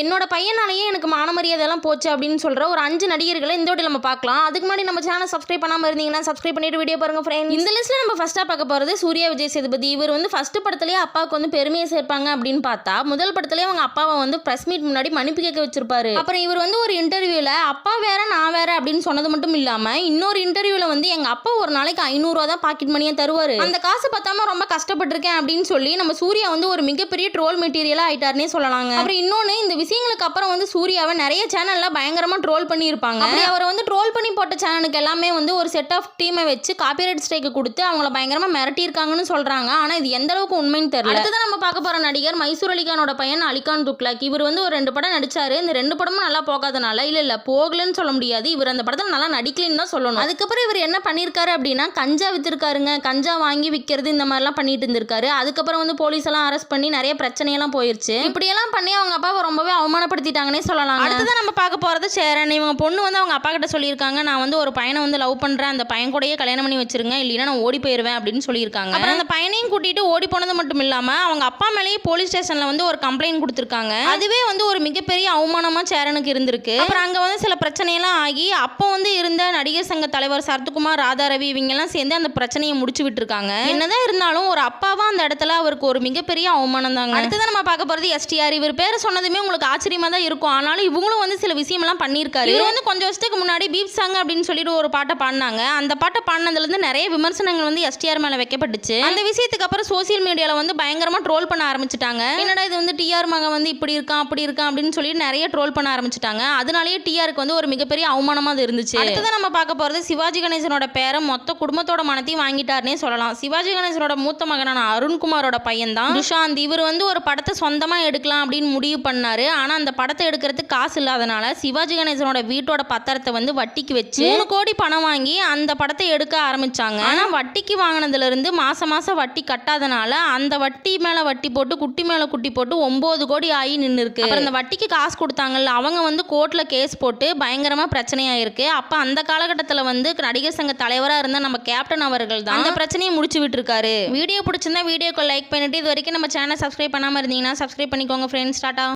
என்னோட பையனாலேயே எனக்கு மான போச்சு அப்படின்னு சொல்கிற ஒரு அஞ்சு நடிகர்களை இந்த வீடியோ நம்ம பார்க்கலாம். அதுக்கு முன்னாடி நம்ம சேனல் சப்ஸ்கிரைப் பண்ணாமல் இருந்தீங்கன்னா சப்ஸ்கிரைப் பண்ணிட்டு வீடியோ பாருங்க ஃப்ரெண்ட் இந்த லிஸ்ட்டில் நம்ம ஃபஸ்ட்டாக பார்க்க போகிறது சூர்யா விஜய் சேதுபதி. இவர் வந்து ஃபஸ்ட்டு படத்துலேயே அப்பாவுக்கு வந்து பெருமையை சேர்ப்பாங்க அப்படின்னு பார்த்தா முதல் படத்துலேயே அவங்க அப்பாவை வந்து ப்ரெஸ் மீட் முன்னாடி மன்னிப்பு கேட்க வச்சிருப்பாரு. அப்புறம் இவர் வந்து ஒரு இன்டர்வியூவில் அப்பா வேற நான் வேற அப்படின்னு சொன்னது மட்டும் இல்லாமல் இன்னொரு இன்டர்வியூவில் வந்து எங்கள் அப்பா ஒரு நாளைக்கு ஐநூறுரூவா தான் பாக்கெட் மணியாக தருவார். அந்த காசு பார்த்தாம ரொம்ப கஷ்டப்பட்டிருக்கேன் அப்படின்னு சொல்லி நம்ம சூர்யா வந்து ஒரு மிகப்பெரிய ட்ரோல் மெட்டீரியலாக ஆயிட்டாருன்னே சொல்லலாங்க. அப்புறம் இன்னொன்று இந்த விஷயங்களுக்கு அப்புறம் வந்து சூர்யாவை நிறைய சேனல்ல பயங்கரமா ட்ரோல் பண்ணியிருப்பாங்க. அவரை வந்து ட்ரோல் பண்ணி போட்ட சேனலுக்கு எல்லாமே வந்து ஒரு செட் ஆஃப் டீமை வச்சு காப்பிரைட் ஸ்ட்ரைக்கு கொடுத்து அவங்கள பயங்கரமா மிரட்டியிருக்காங்கன்னு சொல்றாங்க. ஆனா இது எந்த அளவுக்கு உண்மைன்னு தெரியல. அடுத்ததான் நம்ம பார்க்க போற நடிகர் மைசூர் அலிகானோட பையன் அலிகான் துக்லாக் இவர் வந்து ஒரு ரெண்டு படம் நடிச்சாரு. இந்த ரெண்டு படமும் நல்லா போகாதனால இல்ல இல்ல போகலன்னு சொல்ல முடியாது. இவர் அந்த படத்துல நல்லா நடிக்கலன்னு தான் சொல்லணும். அதுக்கப்புறம் இவர் என்ன பண்ணியிருக்காரு அப்படின்னா கஞ்சா வித்திருக்காருங்க. கஞ்சா வாங்கி விற்கிறது இந்த மாதிரிலாம் பண்ணிட்டு இருந்திருக்காரு. அதுக்கப்புறம் வந்து போலீஸ் எல்லாம் அரெஸ்ட் பண்ணி நிறைய பிரச்சனையெல்லாம் போயிருச்சு. இப்படியெல்லாம் பண்ணி அவங்க அப்பாவை ரொம்பவே அவமானப்படுத்திட்டாங்கன்னே சொல்லலாம் அடுத்ததான் நம்ம பார்க்க போறது சேரன். இவங்க பொண்ணு வந்து அவங்க அப்பா கிட்ட சொல்லியிருக்காங்க. நான் வந்து ஒரு பையனை வந்து லவ் பண்றேன். அந்த பையன் கூடயே கல்யாணம் பண்ணி வச்சிருங்க. இல்லைன்னா நான் ஓடி போயிருவேன் அப்படின்னு சொல்லியிருக்காங்க. அப்புறம் அந்த பையனையும் கூட்டிட்டு ஓடி போனது மட்டும் இல்லாம அவங்க அப்பா மேலேயே போலீஸ் ஸ்டேஷன்ல வந்து ஒரு கம்ப்ளைண்ட் கொடுத்துருக்காங்க. அதுவே வந்து ஒரு மிகப்பெரிய அவமானமா சேரனுக்கு இருந்திருக்கு. அப்புறம் அங்க வந்து சில பிரச்சனையெல்லாம் ஆகி அப்போ வந்து இருந்த நடிகர் சங்க தலைவர் சரத்குமார் ராதா ரவி இவங்க எல்லாம் சேர்ந்து அந்த பிரச்சனையை முடிச்சு விட்டுருக்காங்க. என்னதான் இருந்தாலும் ஒரு அப்பாவா அந்த இடத்துல அவருக்கு ஒரு மிகப்பெரிய அவமானம் தாங்க. அடுத்ததான் நம்ம பார்க்க போறது எஸ்டிஆர் இவர் பேர் சொன்னதுமே உங்களுக்கு ஆச்சரியமாக தான் இருக்கும். ஆனாலும் இவங்களும் வந்து சில விஷயமெல்லாம் பண்ணியிருக்காரு. இவர் வந்து கொஞ்சம் வருஷத்துக்கு முன்னாடி பீப் சாங் அப்படின்னு சொல்லிட்டு ஒரு பாட்டை பாடினாங்க. அந்த பாட்டை பாடினதுலேருந்து நிறைய விமர்சனங்கள் வந்து எஸ்டிஆர் மேலே வைக்கப்பட்டுச்சு. அந்த விஷயத்துக்கு அப்புறம் சோசியல் மீடியாவில் வந்து பயங்கரமாக ட்ரோல் பண்ண ஆரம்பிச்சிட்டாங்க. என்னடா இது வந்து டிஆர் மகன் வந்து இப்படி இருக்கான் அப்படி இருக்கான் அப்படின்னு சொல்லி நிறைய ட்ரோல் பண்ண ஆரம்பிச்சிட்டாங்க. அதனாலேயே டிஆருக்கு வந்து ஒரு மிகப்பெரிய அவமானமா இருந்துச்சு. அடுத்ததான் நம்ம பார்க்க போகிறது சிவாஜி கணேசனோட பேரை மொத்த குடும்பத்தோட மனத்தையும் வாங்கிட்டாருனே சொல்லலாம். சிவாஜி கணேசனோட மூத்த மகனான அருண்குமாரோட பையன் தான் துஷாந்த். இவர் வந்து ஒரு படத்தை சொந்தமாக எடுக்கலாம் அப்படின்னு முடிவு பண்ணாரு. ஆனா அந்த படத்தை எடுக்கிறதுக்கு காசு இல்லாதனால சிவாஜி கணேசனோட வீட்டோட பத்திரத்தை வந்து வட்டிக்கு வச்சு மூணு கோடி பணம் வாங்கி அந்த படத்தை எடுக்க ஆரம்பிச்சாங்க. ஆனா வட்டிக்கு வாங்கினதுல இருந்து மாசம் மாசம் வட்டி கட்டாதனால அந்த வட்டி மேல வட்டி போட்டு குட்டி மேல குட்டி போட்டு ஒன்பது கோடி ஆகி நின்று இருக்கு இந்த வட்டிக்கு காசு கொடுத்தாங்கல்ல அவங்க வந்து கோர்ட்ல கேஸ் போட்டு பயங்கரமா பிரச்சனையாயிருக்கு. அப்ப அந்த காலகட்டத்துல வந்து நடிகர் சங்க தலைவரா இருந்த நம்ம கேப்டன் அவர்கள் தான் அந்த பிரச்சனையை முடிச்சு விட்டுருக்காரு. வீடியோ பிடிச்சிருந்தா வீடியோக்கு லைக் பண்ணிட்டு இது வரைக்கும் நம்ம சேனல் சப்ஸ்கிரைப் பண்ணாம இருந்தீங்கன்னா சப்ஸ்கிரைப் பண்ணிக்கோங்க ஃப்ரெண்ட்ஸ் டாட்டா.